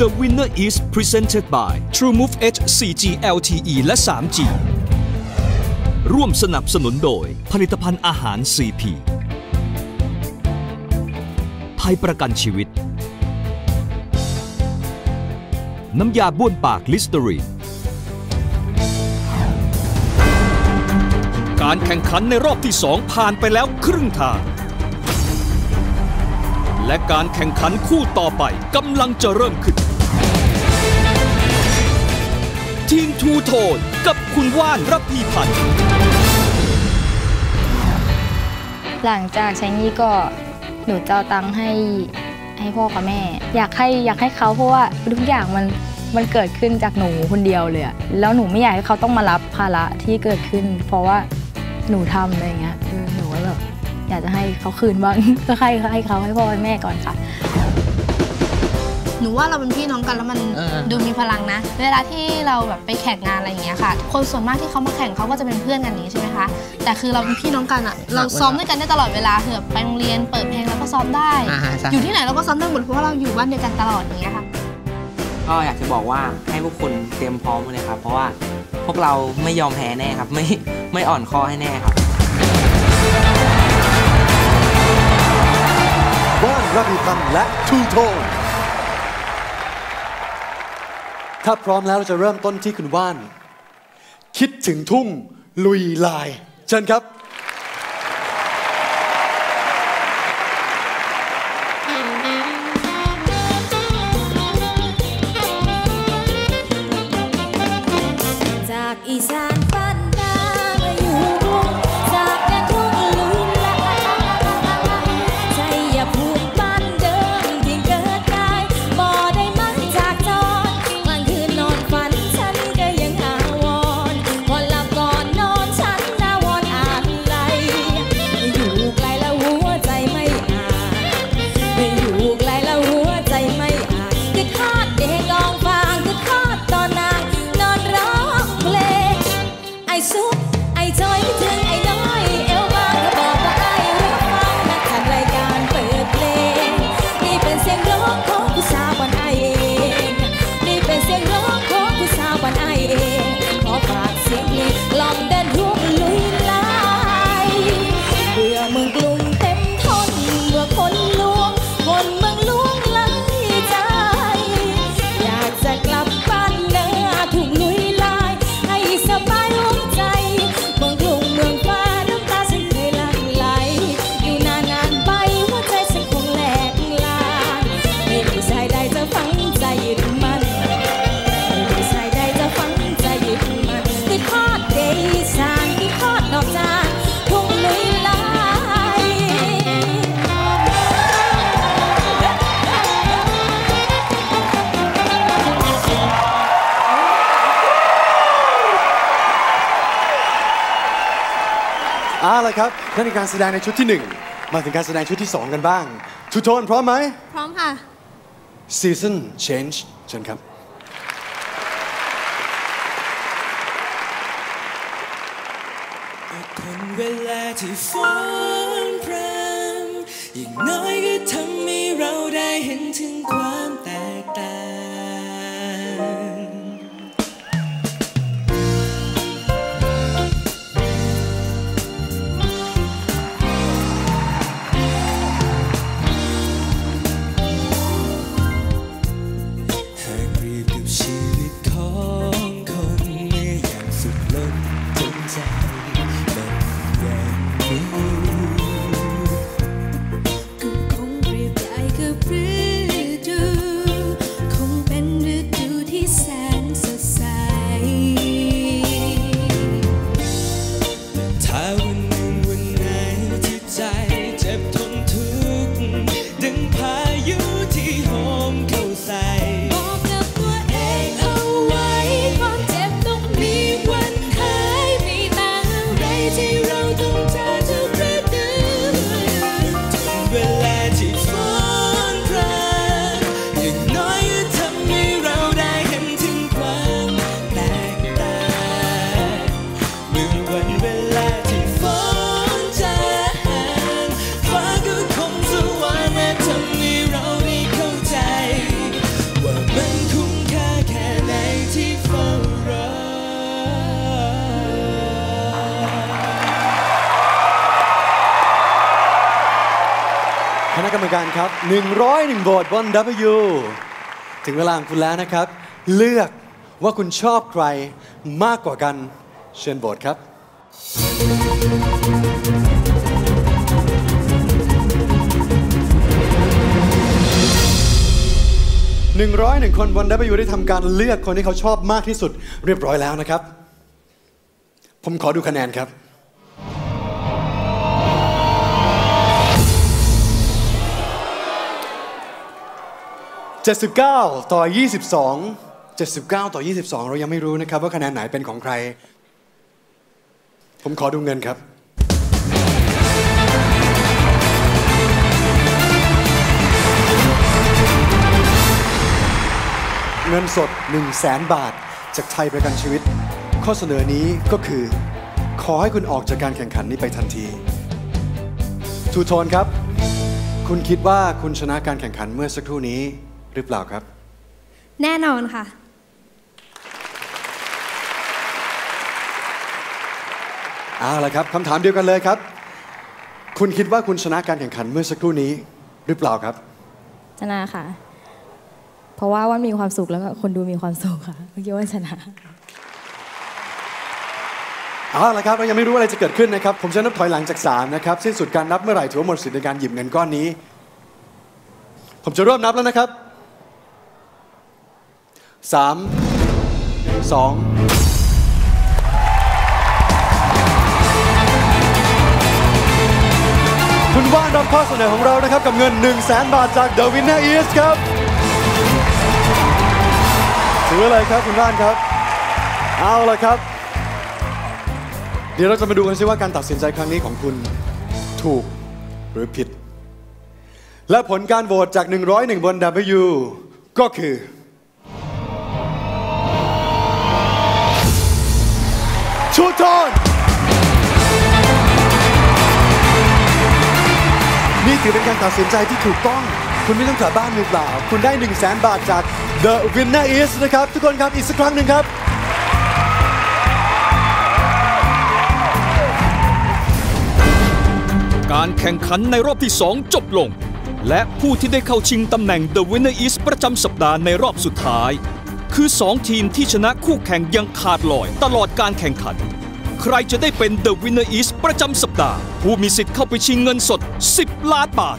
The winner is presented by TrueMove H 4G LTE และ 3G ร่วมสนับสนุนโดย ผลิตภัณฑ์อาหาร CP ไทยประกันชีวิต น้ำยาบ้วนปากลิสเตอรีนการแข่งขันในรอบที่สองผ่านไปแล้วครึ่งทาง และการแข่งขันคู่ต่อไปกำลังจะเริ่มขึ้น ทีมทูโทนกับคุณว่านรับพีพันธ์หลังจากใช้นี้ก็หนูจะเอาตังค์ให้ให้พ่อกับแม่ อยากให้อยากให้เขาเพราะว่าทุกอย่างมันมันเกิดขึ้นจากหนูคนเดียวเลยแล้วหนูไม่อยากให้เขาต้องมารับภาระที่เกิดขึ้น เพราะว่าหนูทำอะไรเงี้ย อยากจะให้เขาคืนบ้าง ก็ให้ให้เขาให้พ่อให้แม่ก่อนค่ะ หนูว่าเราเป็นพี่น้องกันแล้วมันเออดูมีพลังนะ เวลาที่เราแบบไปแข่งงานอะไรอย่างเงี้ยค่ะ คนส่วนมากที่เขามาแข่งเขาก็จะเป็นเพื่อนกันอย่างนี้ใช่ไหมคะ แต่คือเราเป็นพี่น้องกันอะเราซ้อมด้วยกันได้ตลอดเวลาเถือะไปโรงเรียนเปิดเพลงเราก็ซ้อมได้อ่าใช่อยู่ที่ไหนเราก็ซ้อมได้หมดเพราะว่าเราอยู่บ้านเดียวกันตลอดอย่างเงี้ยค่ะก็อยากจะบอกว่าให้พวกคุณเตรียมพร้อมเลยครับ เพราะว่าพวกเราไม่ยอมแพ้แน่ครับ ไม่ไม่อ่อนคอให้แน่ครับ รับผิพันธ์และทูโทนถ้าพร้อมแล้วเราจะเริ่มต้นที่คุณว่าน คิดถึงทุ่ง ลุยลาย เชิญครับจากอีสาน เอาละครับนั่นคือการแสดงในชุดที่หนึ่งมาถึงการแสดงชุดที่สองกันบ้างทูโทนพร้อมไหม พร้อมค่ะ Season Change เชิญครับ คนเวลาที่ฝนพรำอย่างน้อยก็ทำให้เราได้เห็นถึงความ จ กรรมการครับ 101โหวตบน W ถึงเวลาของคุณแล้วนะครับ เลือกว่าคุณชอบใครมากกว่ากัน เชิญโหวตครับ 101 คนบน W ได้ทำการเลือกคนที่เขาชอบมากที่สุดเรียบร้อยแล้วนะครับ ผมขอดูคะแนนครับ 79 ต่อ 22 79 ต่อ 22 เรายังไม่รู้นะครับ ว่าคะแนนไหนเป็นของใคร ผมขอดูเงินครับ เงินสด 1 0 0 0 0แสนบาท จากไทยประกันชีวิต ข้อเสนอนี้ก็คือ ขอให้คุณออกจากการแข่งขันนี้ไปทันทีทูโทนครับ คุณคิดว่าคุณชนะการแข่งขันเมื่อสักครู่นี้ หรือเปล่าครับ แน่นอนค่ะ เอาละครับคำถามเดียวกันเลยครับ คุณคิดว่าคุณชนะการแข่งขันเมื่อสักครู่นี้หรือเปล่าครับ ชนะค่ะ เพราะว่าวันมีความสุขแล้วก็คนดูมีความสุขค่ะเมื่อกี้ว่าชนะเอาละครับเรายังไม่รู้อะไรจะเกิดขึ้นนะครับ ผมจะนับถอยหลังจาก 3 นะครับ สิ้นสุดการนับเมื่อไหร่ถือว่าหมดสิทธิ์ในการหยิบเงินก้อนนี้ ผมจะเริ่มนับแล้วนะครับ 3 2คุณว่านรับข้อเสนอของเรานะครับ กับเงิน 1 0 0 0 0แบาทจาก The Winner is ครับถืออะไรครับคุณว่านครับ เอาละครับ เดี๋ยวเราจะมาดูกันซิว่าการตัดสินใจครั้งนี้ของคุณถูกหรือผิด และผลการโหวตจาก 101 บน W ก็คือ ชูทอนนี่ถือเป็นการตัดสินใจที่ถูกต้อง คุณไม่ต้องกลับบ้านมือเปล่า คุณได้1 0 0 0 0แบาทจาก The Winner is นะครับ ทุกคนครับอีกสักครั้งหนึ่งครับ การแข่งขันในรอบที่ 2 จบลง และผู้ที่ได้เข้าชิงตำแหน่ง The Winner is ประจำสัปดาห์ในรอบสุดท้าย คือ 2 ทีมที่ชนะคู่แข่งยังขาดลอย ตลอดการแข่งขัน ใครจะได้เป็น The Winner is ประจำสัปดาห์ ผู้มีสิทธิ์เข้าไปชิงเงินสด 10 ล้านบาท